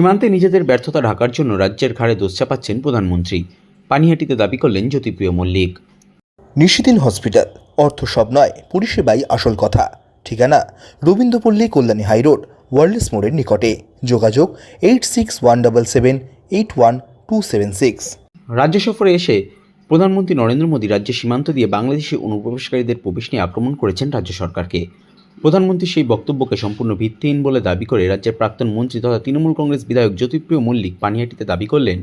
সীমান্তে নিজেদের ব্যর্থতা ঢাকার জন্য রাজ্যের ঘাড়ে দোষ চাপাচ্ছেন প্রধানমন্ত্রী। পানিহাটিতে দাবি করলেন জ্যোতিপ্রিয় মল্লিক। নিশিদিন হসপিটাল অর্থ সব নয় পরিষেবাই আসল কথা। ঠিকানা রবীন্দ্রপল্লী কল্যাণী হাইরোড ওয়ার্ল্ডস মোড়ের নিকটে। যোগাযোগ eight six one double seven eight one two seven six. রাজ্য সফরে এসে প্রধানমন্ত্রী নরেন্দ্র মোদী রাজ্যের সীমান্ত দিয়ে বাংলাদেশি অনুপ্রবেশকারীদের প্রবেশ নিয়ে আক্রমণ করেছেন রাজ্য সরকারকে। প্রধানমন্ত্রী সেই বক্তব্যকে সম্পূর্ণ ভিত্তিহীন বলে দাবি করে রাজ্যের প্রাক্তন মন্ত্রী তথা তৃণমূল কংগ্রেস বিধায়ক জ্যোতিপ্রিয় মল্লিক পানিহাটিতে দাবি করলেন,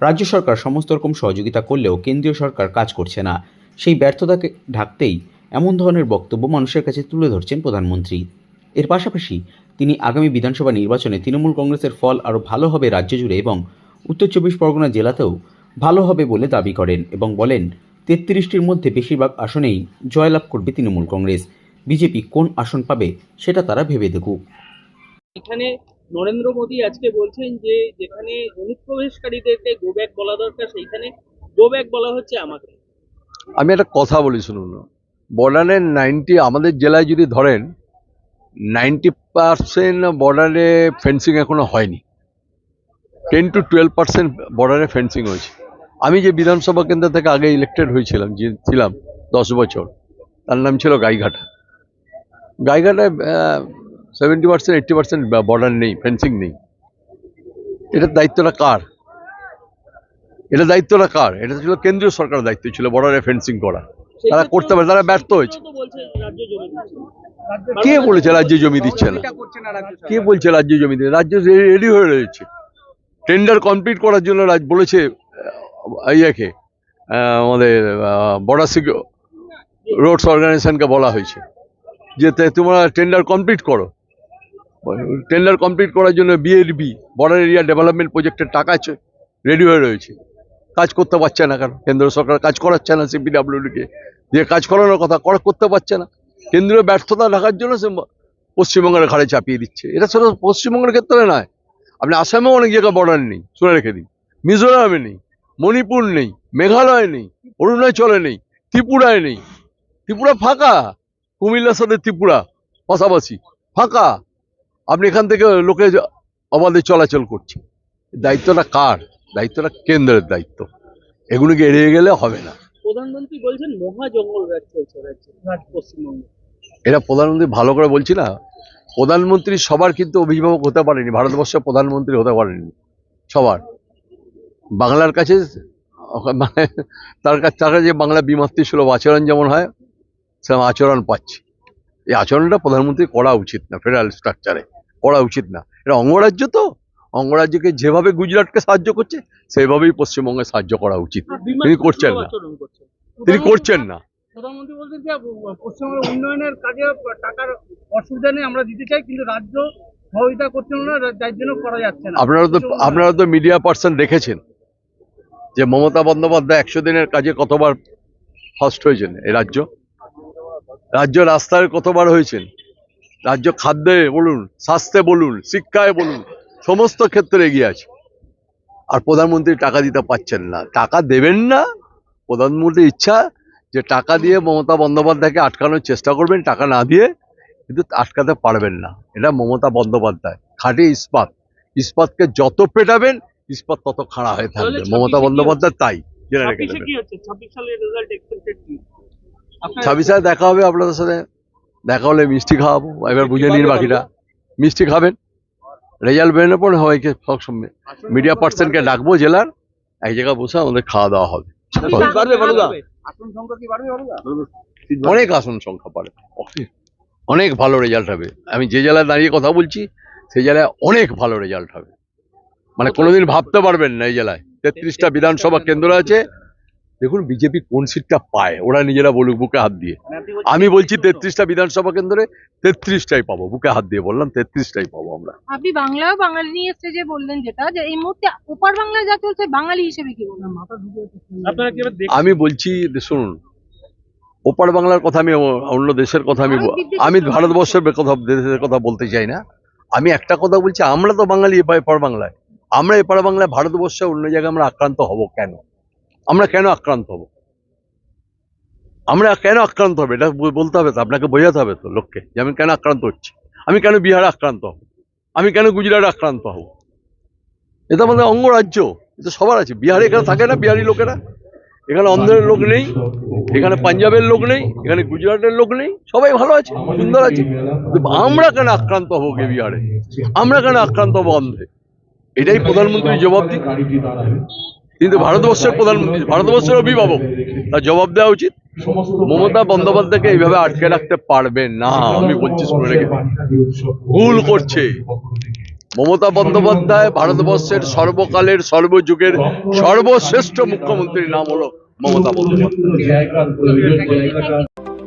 রাজ্য সরকার সমস্ত রকম সহযোগিতা করলেও কেন্দ্রীয় সরকার কাজ করছে না। সেই ব্যর্থতাকে ঢাকতেই এমন ধরনের বক্তব্য মানুষের কাছে তুলে ধরছেন প্রধানমন্ত্রী। এর পাশাপাশি তিনি আগামী বিধানসভা নির্বাচনে তৃণমূল কংগ্রেসের ফল আরও ভালো হবে রাজ্য জুড়ে এবং উত্তর চব্বিশ পরগনা জেলাতেও ভালো হবে বলে দাবি করেন এবং বলেন, তেত্রিশটির মধ্যে বেশিরভাগ আসনেই জয়লাভ করবে তৃণমূল কংগ্রেস। বিজেপি কোন আসন পাবে সেটা তারা ভেবে দেখুক। এখানে নরেন্দ্র মোদী আজকে বলছেন যে যেখানে অনুপ্রবেশকারীদেরকে গো ব্যাক বলা দরকার সেইখানে গো ব্যাক বলা হচ্ছে আমাকে আমি একটা কথা বলি শুনুন। বর্ডারের নাইনটি আমাদের জেলায় যদি ধরেন নাইনটি পার্সেন্ট বর্ডারে ফেন্সিং এখনও হয়নি। টেন টু টুয়েলভ পার্সেন্ট বর্ডারে ফেন্সিং হয়েছে। আমি যে বিধানসভা কেন্দ্র থেকে আগে ইলেক্টেড হয়েছিলাম যে ছিলাম দশ বছর তার নাম ছিল Gaighata. গাইঘাটায় seventy percent eighty percent border নেই ফেন্সিং নেই। এটার দায়িত্বটা কার? এটা দায়িত্বটা কার? এটা ছিল কেন্দ্রীয় সরকারের দায়িত্ব ছিল বর্ডারে ফেন্সিং করা। তারা করতে পারে তারা ব্যর্থ হয়েছে। তো বলছে রাজ্য জমি দিচ্ছে। কে বলেছে রাজ্য জমি দিচ্ছে না? কে বলছে রাজ্য জমি দিচ্ছে রাজ্য রেডি হয়ে রয়েছে। টেন্ডার কমপ্লিট করার জন্য রাজ বলেছে ইয়েকে আমাদের বর্ডার সিকিউর রোডস অর্গানাইজেশনকে বলা হয়েছে। যে তোমরা টেন্ডার কমপ্লিট করো। টেন্ডার কমপ্লিট করার জন্য বিএডবি বর্ডার এরিয়া ডেভেলপমেন্ট প্রজেক্টের টাকা রেডি হয়ে রয়েছে। কাজ করতে পারছে না কেন? কেন্দ্র সরকার কাজ করাচ্ছে না সিপিডাব্লিউডিকে যে কাজ করানোর কথা করা, করতে পারছে না। কেন্দ্রীয় ব্যর্থতা ঢাকার জন্য সে পশ্চিমবঙ্গের ঘাড়ে চাপিয়ে দিচ্ছে। এটা শুধু পশ্চিমবঙ্গের ক্ষেত্রে নয়। আপনি আসামেও অনেক জায়গায় বর্ডার নেই, শুনে রেখে দিন। মিজোরামে নেই, মণিপুর নেই, মেঘালয় নেই, অরুণাচলে নেই, ত্রিপুরায় নেই। ত্রিপুরা ফাঁকা। কুমিল্লার সাথে ত্রিপুরা পাশাপাশি। ফাঁকা। আপনি এখান থেকে লোকে আমাদের চলাচল করছে। দায়িত্বটা কার? দায়িত্বটা কেন্দ্রের দায়িত্ব। এগুলোকে এড়িয়ে গেলে হবে না। প্রধানমন্ত্রী বলছেন মহা জঙ্গল রাজ চলছে পশ্চিমবঙ্গে। এটা প্রধানমন্ত্রী ভালো করে বলছি না। প্রধানমন্ত্রী সবার কিন্তু অভিভাবক হতে পারেনি। ভারতবর্ষের প্রধানমন্ত্রী হতে পারেনি। সবার। বাংলার কাছে মানে তার কাছে তার কাছে বাংলা বিমাত্রী সুলভ আচরণ যেমন হয় সেরকম আচরণ পাচ্ছে। এই আচরণটা প্রধানমন্ত্রী করা উচিত না ফেডারেল স্ট্রাকচারে করা উচিত না। এটা অঙ্গরাজ্য তো। অঙ্গরাজ্যকে যেভাবে গুজরাটকে সাহায্য করছে সেইভাবেই পশ্চিমবঙ্গে সাহায্য করা উচিত। তিনি করছেন না। তিনি করছেন না। প্রধানমন্ত্রী বলছেন যে পশ্চিমবঙ্গের উন্নয়নের কাজে টাকার অসুবিধা নেই আমরা দিতে চাই কিন্তু রাজ্য সহযোগিতা করছে না যার জন্য করা যাচ্ছে না। আপনারা তো আপনারা তো মিডিয়া পার্সন দেখেছেন যে মমতা বন্দ্যোপাধ্যায় একশো দিনের কাজে কতবার ফার্স্ট হয়েছেন এই রাজ্য। রাজ্য রাস্তায় কতবার হয়েছেন? রাজ্য খাদ্যে বলুন স্বাস্থ্যে বলুন শিক্ষায় বলুন সমস্ত ক্ষেত্রে এগিয়ে আছে। আর প্রধানমন্ত্রী টাকা দিতে পারছেন না। টাকা দেবেন না? প্রধানমন্ত্রীর ইচ্ছা যে টাকা দিয়ে মমতা বন্দ্যোপাধ্যায়কে আটকানোর চেষ্টা করবেন টাকা না দিয়ে কিন্তু আটকাতে পারবেন না। এটা মমতা বন্দ্যোপাধ্যায়। খাঁটি ইস্পাত। ইস্পাতকে যত পেটাবেন ইস্পাত তত খাড়া হয়ে থাকবে। মমতা বন্দ্যোপাধ্যায় তাই। জেনে রেখে দেবেন। ছাব্বিশ দেখা হবে আপনাদের সাথে। দেখা হলে মিষ্টি খাওয়াবো। এবার বুঝে নিন বাকিটা। মিষ্টি খাবেন। রেজাল্ট বেরোনোর পর সবাইকে সব মিডিয়া পার্সনকে ডাকবো জেলার। এক জায়গায় বসে আমাদের খাওয়া দাওয়া হবে। অনেক আসন সংখ্যা পারে অনেক ভালো রেজাল্ট হবে। আমি যে জেলায় দাঁড়িয়ে কথা বলছি সেই জেলায় অনেক ভালো রেজাল্ট হবে। মানে কোনোদিন ভাবতে পারবেন না এই জেলায়। তেত্রিশটা বিধানসভা কেন্দ্র আছে। দেখুন বিজেপি কোন সিটটা পায় ওরা নিজেরা বলুক বুকে হাত দিয়ে। আমি বলছি তেত্রিশটা বিধানসভা কেন্দ্রে তেত্রিশটাই পাবো বুকে হাত দিয়ে বললাম তেত্রিশটাই পাবো আমরা। আপনি বাংলাও বাঙালি নিয়ে স্টেজে বললেন যেটা যে এই মুহূর্তে ওপার বাংলায় যা চলছে বাঙালি হিসেবে কি দেখ- আমি বলছি শুনুন ওপার বাংলার কথা আমি অন্য দেশের কথা আমি আমি ভারতবর্ষের কথা দেশের কথা বলতে চাই না। আমি একটা কথা বলছি আমরা তো বাঙালি এপার বাংলায়। আমরা এপার বাংলায় ভারতবর্ষে অন্য জায়গায় আমরা আক্রান্ত হব কেন? আমরা কেন আক্রান্ত হব? আমরা কেন আক্রান্ত হবে? এটা বলতে হবে তো, আপনাকে বোঝাতে হবে তো লোককে যে আমি কেন আক্রান্ত হচ্ছি। আমি কেন বিহারে আক্রান্ত হব? আমি কেন গুজরাটে আক্রান্ত হব? এটা আমাদের অঙ্গরাজ্য, এটা সবার আছে। বিহারে এখানে থাকে না বিহারি লোকেরা? এখানে অন্ধ্রের লোক নেই, এখানে পাঞ্জাবের লোক নেই, এখানে গুজরাটের লোক নেই, সবাই ভালো আছে, সুন্দর আছে। আমরা কেন আক্রান্ত হব গে বিহারে? আমরা কেন আক্রান্ত হব অন্ধ্রে? এটাই প্রধানমন্ত্রী জবাব দিন। কিন্তু ভারতবর্ষের প্রধানমন্ত্রী ভারতবর্ষের অভিভাবক, তার জবাব দেওয়া উচিত, মমতা বন্দ্যোপাধ্যায়কে এইভাবে আটকে রাখতে পারবে না, আমি বলছি শুনে রেখে। ভুল করছে। মমতা বন্দ্যোপাধ্যায় ভারতবর্ষের সর্বকালের, সর্বযুগের সর্বশ্রেষ্ঠ মুখ্যমন্ত্রীর নাম হলো মমতা বন্দ্যোপাধ্যায়।